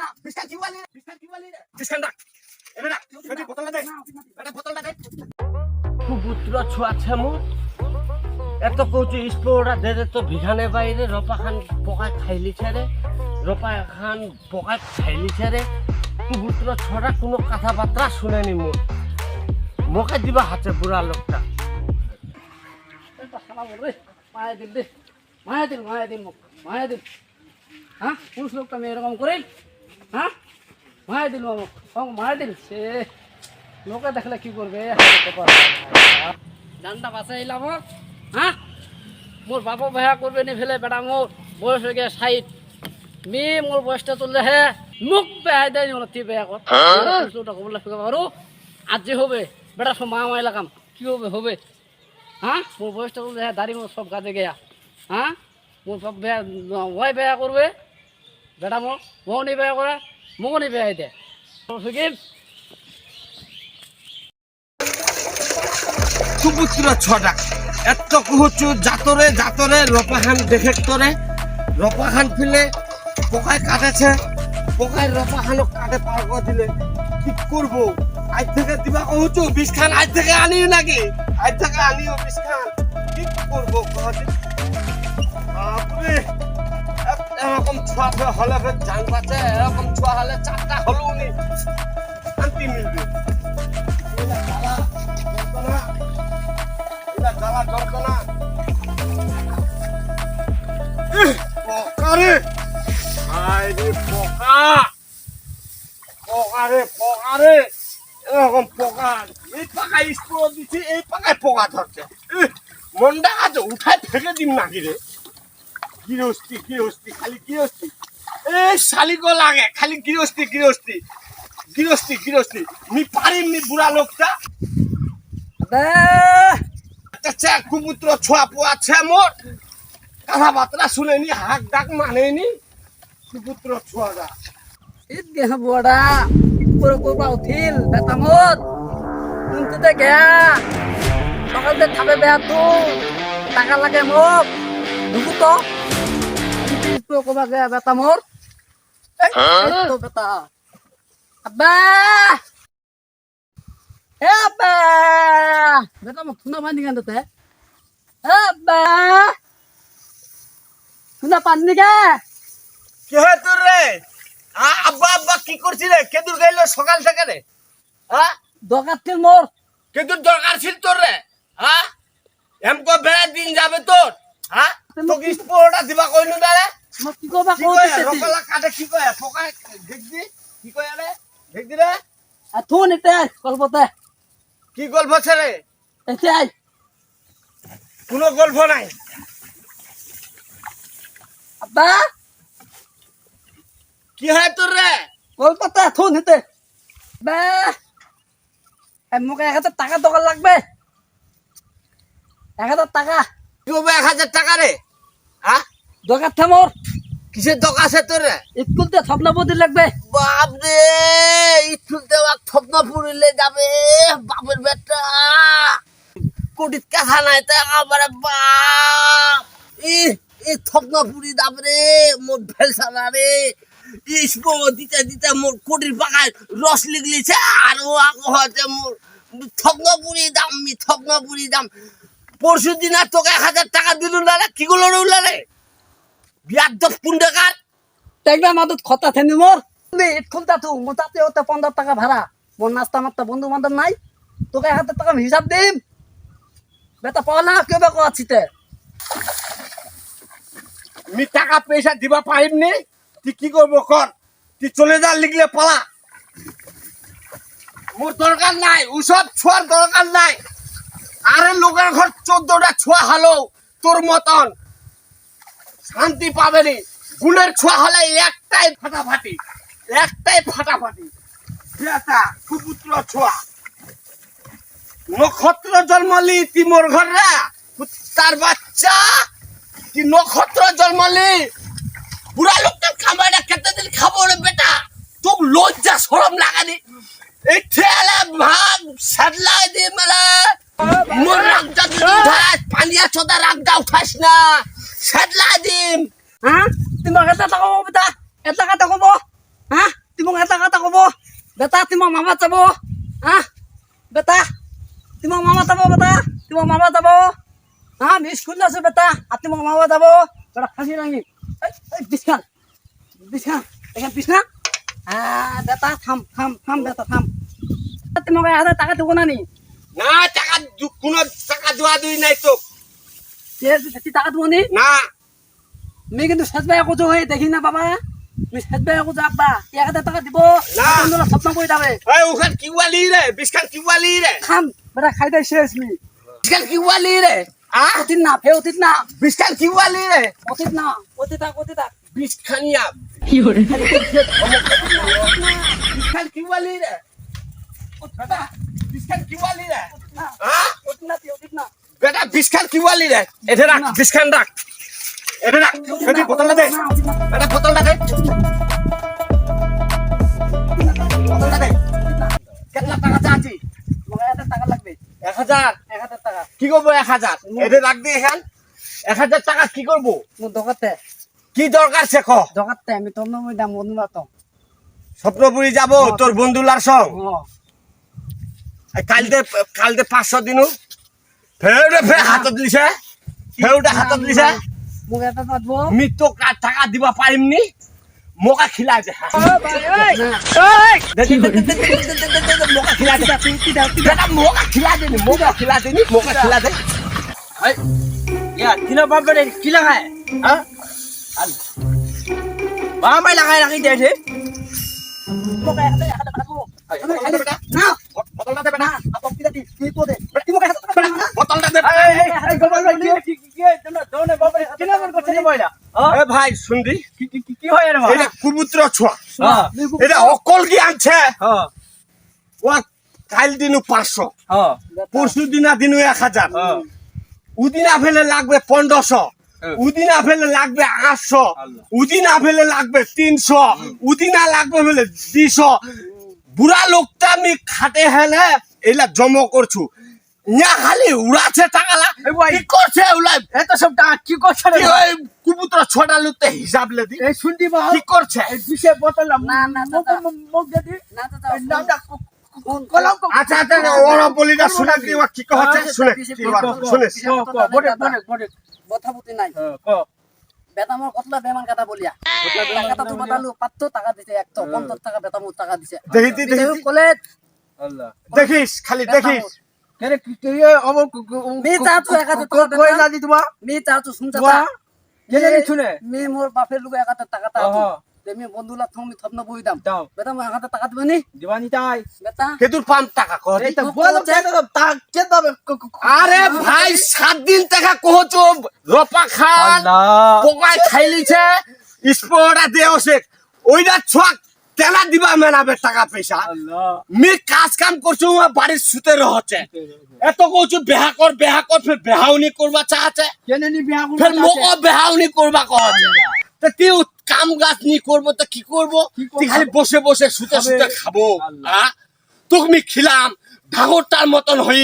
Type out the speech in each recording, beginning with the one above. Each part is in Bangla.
না বিস্কাট কি বলি? বিস্কাট কি বলি বিস্কাট না এবে না সেটি বোতলটা দে। এটা বোতলটা দে। কুপুত্র ছুয়াছে মু। এত কৌছি স্পোরা দে দে তো ভিখানে বাইরে রপা খান পকায় খাইলিছে রে। রপা খান পকায় খাইলিছে রে। কুপুত্র ছড়া কোনো কথাবার্তা শুনেনি মোর মোকে দিবা হাতে বুড়া লোকটা। মায়া দিল দে মায়া দিল মায়া দিল মোক। মায়া দিল। হ্যাঁ পুরুষ লোকটা আমি এরকম করে হ্যাঁ? মায়া দিল মোক ও মায়া দিল? সে লোকে দেখলে কি করবে? জানটা বাঁচাইলাম মোক হ্যাঁ? মোর বাবা ভায়া করবে নি ফেলে বেটা মোর বয়স হয়ে গেছে ষাট। মি মোর বয়সটা চললে হে মোক বেহাই দেয় নি তুই বেয়া কর। লোকটা কবলে ফেলে পারো। আজ যে হবে বেটা সব মা মাই লাগাম। কি হবে হবে? হ্যাঁ? মোর বয়সটা বলতে হ্যাঁ দাড়ি মোর সব কাজে গেয়া। হ্যাঁ? মোর সব বেয়া ওয়াই বেয়া করবে। বেটা মোর মৌনি বেয়া করে। মৌনি দে। সুখিম ছটা। এত কুহুচু জাতরে জাতরে রপাখান দেখে তরে। রপাখান ফিলে পোকায় কাটেছে। পোকায় রপাখানক কাটে পার করে দিলে কি করব। আজ থেকে দিবা কহুচু, বিষ আজ থেকে আনিও নাকি? আজ থেকে আনিও বিষ কি করব বাপরে! এরকম ছোয়া ফে- হলে ফের জান পাচ্ছে এরকম ছোয়া হলে চারটা হলেও নি শান্তি মিলবে। জ্বালা, যন্ত্রণা, যন্ত্রণা। ইহ, পোকা রে। হায় রে পোকা। পোকা রে পোকা রে। এরকম পোকা। এই পাকায় স্প্রে দিচ্ছি এই পাকায় পোকা ধরছে। মনটা আছে উঠায় ফেলে দিন নাকি রে? গৃহস্থী গৃহস্থী খালি গৃহস্থী এই শালিগো লাগে খালি গৃহস্থী গৃহস্থী গৃহস্থী গৃহস্থী মি পারিনি বুড়া লোকটা। আচ্ছা কুপুত্র ছোয়া পোয়া ছে মোট কথাবার্তা শুনেনি হাক ডাক মানেনি। কুপুত্র ছোয়াটা। ঈদ গেহ বড়া পুরো করবা উঠিল বেটা মোর। কিন্তু দে গেয়া সকাল দে খাবে বেয়া তো টাকা লাগে মোক ঢুকু তো। পুরো করবা গেয়া বেটা মোর? তো বেটা। আব্বা! এ আব্বা! বেটা মোক শুনা পানি কেন তাতে আব্বা! শুনা পানি কে কি হয় তোর রে আ, আব্বা আব্বা কি করছি রে কেদুর গাইলো সকাল থেকে রে হ্যাঁ দরকার ছিল মোর কেদুর দরকার ছিল তোর রে হ্যাঁ এমকো বেড়া দিন যাবে তোর হ্যাঁ তোকে স্পোর্টটা দিবা কইনু দাঁড়ে মোক কি করবা কি কয় কইতেছি রকলা কাটে কি কয় পোকা দেখবি কি কয় রে দেখবি রে আর থুন এতে গল্পতে কি গল্প কোনো গল্প নাই। আব্বা। কি হয় তোর রে গল্পতে থুন এতে বে মোক এক হাজার টাকা দরকার লাগবে। এক হাজার টাকা। কি হবে এক হাজার টাকা রে হ্যাঁ দরকার থা মোর কিসের দোকান আছে তোর? স্কুলতে স্বপ্ন বদি লাগবে। বাপ রে স্কুল দেওয়া স্বপ্ন পুরিলে যাবে বাপের বেটা। কোটিত কাঁথা নাই তা আমার বাপ। ই ই স্বপ্ন পুরি দাম রে মোর ভেলসালা রে। ইস্পো দিতে দিতে মোর কোটির পাকায় রস লিগলিছে আর ও আগো হতে মোর। স্বপ্ন পুরি দাম মি স্বপ্ন পুরি দাম পরশু দিন আর তোকে এক হাজার টাকা দিল না রে কি গুলো উঠল রে? বিয়ার দশ পুন্ডকার দেখবে মাদুত খতা থেনি মোর। পনেরো টাকা ভাড়া। মোর নাস্তা মাত্তা বন্ধু বান্ধব নাই। তোকে এক হাজার টাকা হিসাব দিম। বেটা পড়া কেবে কোয়াছিতে আমি টাকা পয়সা দিবা পারিম নি তুই কি করব কর? তুই চলে যা লিখলে পালা। মোর দরকার নাই ওসব ছোঁয়ার দরকার নাই। আরে লোকের ঘর চোদ্দটা ছোঁয়া হালো তোর মতন। শান্তি পাবেনি। গুণের ছোঁয়া হলে একটাই ফাটাফাটি একটাই ফাটাফাটি। বেটা কুপুত্র ছোঁয়া। নক্ষত্র জন্মালি তুই মোর ঘরে? তার বাচ্চা কি নক্ষত্র জন্মালি বুড়া লোকটা খাবার খেতে দিন খাব রে বেটা তোর লজ্জা সরম লাগানি এই ঠেলে ভাত সাদলাই দি মেলা মোর রাগটা দিদি উঠাস পানিয়া চোদা রাগটা উঠাস না সাদলাই দিম হ্যাঁ তুমি এক হাজার টাকা পাবো বেটা এক টাকা টাকা পাবো হ্যাঁ বেটা তোমার মামা হ্যাঁ তোমার মামা যাব বেটা তোমার মামা হ্যাঁ আছো বেটা আর তোমার মামা যাব বেটা ফাঁসি রাঙি বিছখান এখানে বিছনা হ্যাঁ বেটা থাম থাম থাম থাম তোমাকে টাকা দেবো না নি না টাকা কোনো টাকা দেওয়া দুই নাই তো টাকা দেবো নি আমি কিন্তু শেষ ভাই হয়ে দেখি না বাবা শেষ ভাই একো আব্বা এক হাজার টাকা দিব বন্ধুরা স্বপ্ন করে যাবে। এই ওখান কি ওয়ালি রে বিস্কান কি ওয়ালি রে খাই শেষ মি বিস্কান কি ওয়ালি রে আ? অতীত না ফে অতীত না। বিস্কান কি ওয়ালি রে অতীত না অতীত থাক অতীত থাক। বিস্কানিয়া বিস্কান কি ওয়ালি রে বেটা বিস্কান কি ওয়ালি রে না আ? অতীত না অতীত না। বেটা বিস্কান কি ওয়ালি রে এটা রাখ বিস্কান রাখ এটা বোতলটা দে না, বোতলটা দে বোতলটা দে টাকা চাচ্ছি লাগবে। এক হাজার? এক হাজার টাকা। কি করব এক হাজার? এটা রাখ দি এখান এক হাজার টাকা কি করব? দোকাতে কি দরকার সে ক? দোকাতে আমি তোর নাম দাম বন্ধু তো স্বপ্নপুরি যাব তোর বন্ধুলার সঙ্গ। কালতে কালতে পাঁচশো দিনু। ফেউরে ফে হাতত লিছে ফেউটা হাতত লিছে মোক দিব পাৰিম নি মোকা খিলাই দে মোকা খিলাই দে মোকা খিলাই দে মোকা খিলাই দে মোকা খিলাই দে কিলো বাপ বেটে কি লাগায় বাবা মাই লাগায় রাখি দে মোকা বটলটা দে বেটা এক হাজার টাকা দিব না বটলটা দে এ ভাই? শুনবি এটা কুবুত্র ছোৱা এটা অকল কি আনছে। ও কাইল দিনু পাঁচশো। পরশু দিনা দিনু এক হাজার। উদিনা ফেলে লাগবে পনেরোশো। উদিনা ফেলে লাগবে আটশো। উদিনা ফেলে লাগবে তিনশো। উদিনা লাগবে ফেলে দুইশো। বুড়া লোকটা আমি খাটে হেলে এলা জম করছু। খালি উড়াছে টাকালা। কি করছে ওলা এত সব টাকা কি করছে রে ওই কুবুত্র ছটা লোকতে হিসাব লেদি এই বা কি করছে? না, না। মুখ না। তো নামটা আচ্ছা আচ্ছা ওরা বলিটা শুনে কি ও কি কহছে শুনে শুনে। বটে বটে বটে। কথা বুঝি নাই ক। বেতামর কতলা বেমান কথা বলিয়া। টাকা তো বাতালু পাত্র টাকা দিছে পঞ্চাশ টাকা বেতামর টাকা দিছে। দেখি দি, দেখি কলেজ দেখিস খালি দেখিস kene kiriye omo mi tatu ekata ko ko na di tuwa mi tatu sumta ta jene ni chune mi mor bape luga ekata takata tu demi bondula thomi thapna boi dam beta ma ekata takat bani diwani tai beta ketur pam taka ko re ta bol ta ta ke da আরে ভাই সাত দিন টাকা কোহচো রপা খান পোকায় খাইলিছে স্পোরা দেওছে ওইটা ছক তেলা দিবা মেলাবে টাকা পয়সা। মি কাজ কাম করছ বাড়ির সুতে রহছে। এত কইছো বেহা কর বেহা কর ফের বেহাউনি করবা চাচ্ছে কেনে নি বিয়া ফের মোকো বেহাউনি করবা কহছে তো তুই কাম গাছ নি করব তো কি করব? তুই খালি বসে বসে সুতে। সুতে খাব। হ্যাঁ তোকে খিলাম ধাগরটার মতন হই।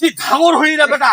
তুই ধাগর হই রে বেটা।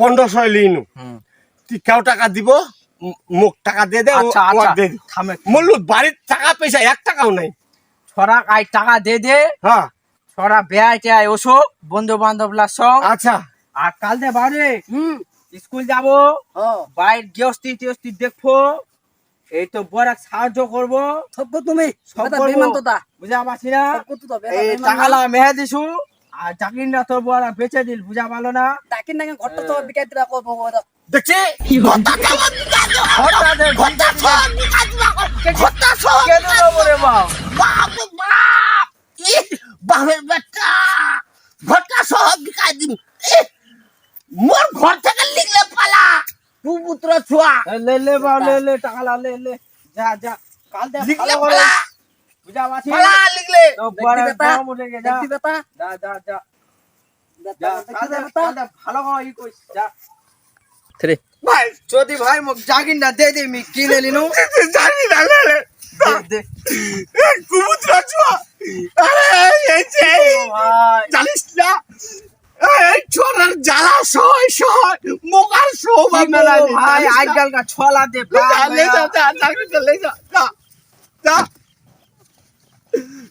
পনেরোশো লিনু। হুম। তুই কেউ টাকা দিব ম- মোক টাকা দিয়ে দে আচ্ছা আচ্ছা দে। দি। থামে। মল্লু বাড়ির টাকা পয়সা এক টাকাও নাই। ছড়া আই টাকা দে দে। হ্যাঁ। ছড়া বেয়াই টেয়াই ওসো বন্ধু বান্ধবলার সঙ্গ আচ্ছা। আর কাল দে বাড়ি। হুম। স্কুল যাব। ও বাইর গৃহস্থী টিহস্থী দেখব। এই তো বড় সাহায্য করব। সব তুমি। সব বেমান তো তা। বুঝা পাচ্ছি না সব টাকা মেহে দিছু। আর চাকরিটা তোর বড় বেঁচে দিল বুঝা ভালো না। চাকরি না ঘরটা তো বিকাই দিলা করব দেখছি? বাপের বেটা! ঘরটা সহ বিকাই দিব। মোর ঘর থেকে লিখলে পালা। তু পুত্র ছোয়া। লে লে বা লে লে টাকা লা লে লে। যা যা। কাল দেখ બીજા વાસી ભલા ছলা দে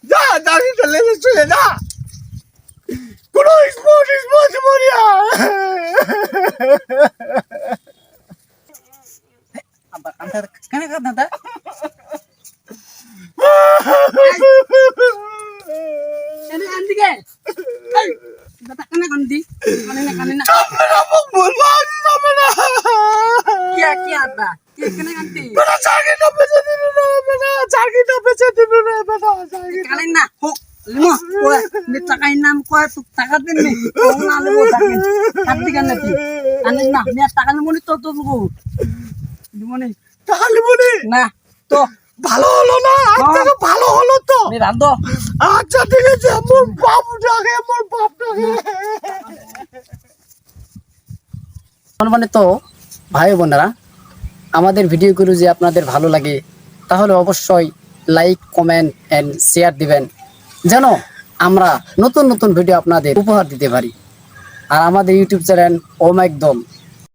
যা দাবি চলে চলে না কোনো স্পোর্ট স্পোর্ট মরিয়া আবার কান্তা কেন কান্তা কি কি আদা কি কেন কান্দি মেরা জাগে না বেঁচে দিল না মেরা জাগে না বেঁচে দিল না মেরা জাগে কালে না হোক লিমো কয় নি টাকাই নাম কয় তুই টাকা দিন নি ও না লেবো টাকা কেন তুই আনিস না নি টাকা লিমো তো তো লিবো লিমো নি। তাহলে না? তো। ভালো হলো না? আজ ভালো হলো তো? রান্ধো আচ্ছা ঠিক আছে ডাকে বাপ ডাকে। সম্মানিত ভাই বোনেরা আমাদের ভিডিওগুলো যে আপনাদের ভালো লাগে, তাহলে অবশ্যই লাইক কমেন্ট অ্যান্ড শেয়ার দিবেন। যেন আমরা নতুন নতুন ভিডিও আপনাদের উপহার দিতে পারি। আর আমাদের ইউটিউব চ্যানেল ওম একদম